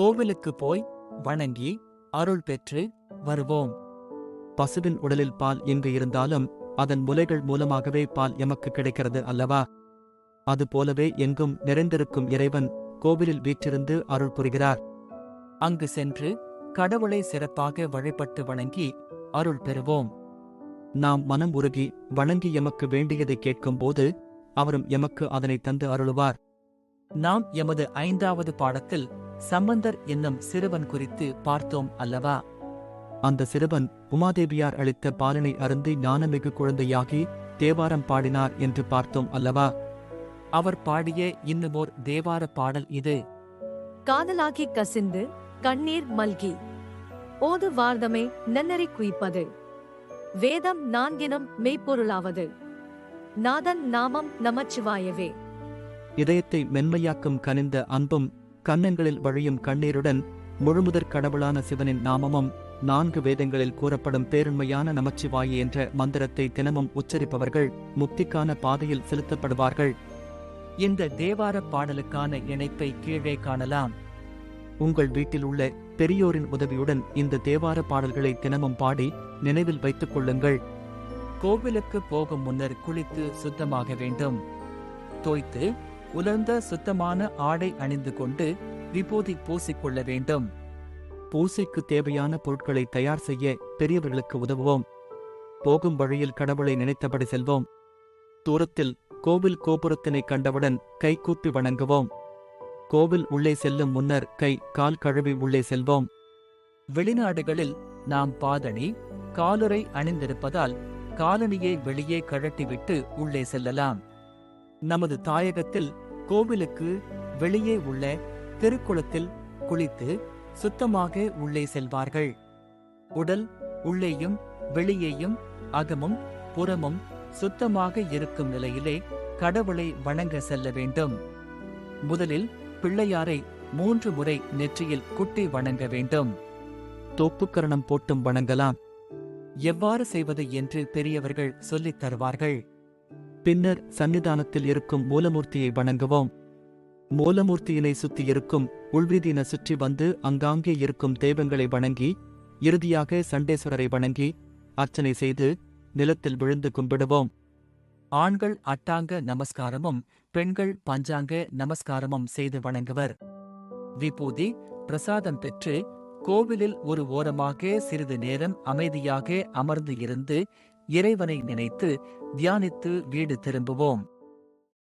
கோவிலுக்கு போய் வணங்கி அருள் பெற்று வருவோம். பசுவின் உடலில் பால் எங்கு இருந்தாலும் அதன் முலைகள் மூலமாகவே பால் எமக்கு கிடைக்கிறது அல்லவா? அதுபோலவே எங்கும் நிறைந்திருக்கும் இறைவன் கோவிலில் வீற்றிருந்து அருள் புரிகிறார். அங்கு சென்று கடவுளை சிறப்பாக வழிபட்டு வணங்கி அருள் பெறுவோம். நாம் மனம் உருகி வணங்கி எமக்கு வேண்டியதை கேட்கும்போது அவரும் எமக்கு அதனை தந்து அருளுவார். நாம் எமது ஐந்தாவது பாடத்தில் சம்பந்தர் என்னும் சிறுவன் குறித்து பார்த்தோம் அல்லவா? அந்த சிறுவன் உமாதேவியார் அளித்த பாலனை அருந்தி ஞானமிகு குழந்தையாகி தேவாரம் பாடினார் என்று பார்த்தோம் அல்லவா? அவர் பாடிய இன்னுமோர் தேவார பாடல் இது. காதலாகி கசிந்து கண்ணீர் மல்கி. ஓது வார்தமை நன்னறி குய்ப்பது. வேதம் நான்கினம் மெய்ப்பொருளாவது. நாதன் நாமம் நமச்சிவாயவே. இதயத்தை மென்மையாக்கும் கனிந்த அன்பும் கன்னங்களில் வழியும் கண்ணீருடன் முழுமுதற் கடவுளான சிவனின் நாமமும் நான்கு வேதங்களில் கூறப்படும் பேருண்மையான நமச்சிவாயி என்ற மந்திரத்தை தினமும் உச்சரிப்பவர்கள் முக்திக்கான பாதையில் செலுத்தப்படுவார்கள். இந்த தேவார பாடலுக்கான இணைப்பை கீழே காணலாம். உங்கள் வீட்டில் உள்ள பெரியோரின் உதவியுடன் இந்த தேவார பாடல்களை தினமும் பாடி நினைவில் வைத்துக் கொள்ளுங்கள். கோவிலுக்கு போகும் முன்னர் குளித்து சுத்தமாக வேண்டும். தோய்த்து உலர்ந்த சுத்தமான ஆடை அணிந்து கொண்டு விபூதி பூசிக்கொள்ள வேண்டும். பூசைக்கு தேவையான பொருட்களை தயார் செய்ய பெரியவர்களுக்கு உதவுவோம். போகும் வழியில் கடவுளை நினைத்தபடி செல்வோம். தூரத்தில் கோவில் கோபுரத்தினை கண்டவுடன் கைகூப்பி வணங்குவோம். கோவில் உள்ளே செல்லும் முன்னர் கை கால் கழுவி உள்ளே செல்வோம். வெளிநாடுகளில் நாம் பாதணி காலுறை அணிந்திருப்பதால் காலணியை வெளியே கழட்டிவிட்டு உள்ளே செல்லலாம். நமது தாயகத்தில் கோவிலுக்கு வெளியே உள்ள திருக்குளத்தில் குளித்து சுத்தமாக உள்ளே செல்வார்கள். உடல் உள்ளேயும் வெளியேயும் அகமும் புறமும் சுத்தமாக இருக்கும் நிலையிலே கடவுளை வணங்க செல்ல வேண்டும். முதலில் பிள்ளையாரை மூன்று முறை நெற்றியில் குட்டி வணங்க வேண்டும். தோப்புக்கரணம் போட்டும் வணங்கலாம். எவ்வாறு செய்வது என்று பெரியவர்கள் சொல்லித் தருவார்கள். பின்னர் சன்னிதானத்தில் இருக்கும் மூலமூர்த்தியை வணங்குவோம். மூலமூர்த்தியினை சுத்தி இருக்கும் உள்வீதியின சுற்றி வந்து அங்காங்கே இருக்கும் தெய்வங்களை வணங்கி இறுதியாக சண்டேஸ்வரரை வணங்கி அர்ச்சனை செய்து நிலத்தில் விழுந்து கும்பிடுவோம். ஆண்கள் அட்டாங்க நமஸ்காரமும் பெண்கள் பஞ்சாங்க நமஸ்காரமும் செய்து வணங்குவர். விபூதி பிரசாதம் பெற்று கோவிலில் ஒரு ஓரமாக சிறிது நேரம் அமைதியாக அமர்ந்து இருந்து இறைவனை நினைத்து தியானித்து வீடு திரும்புவோம்.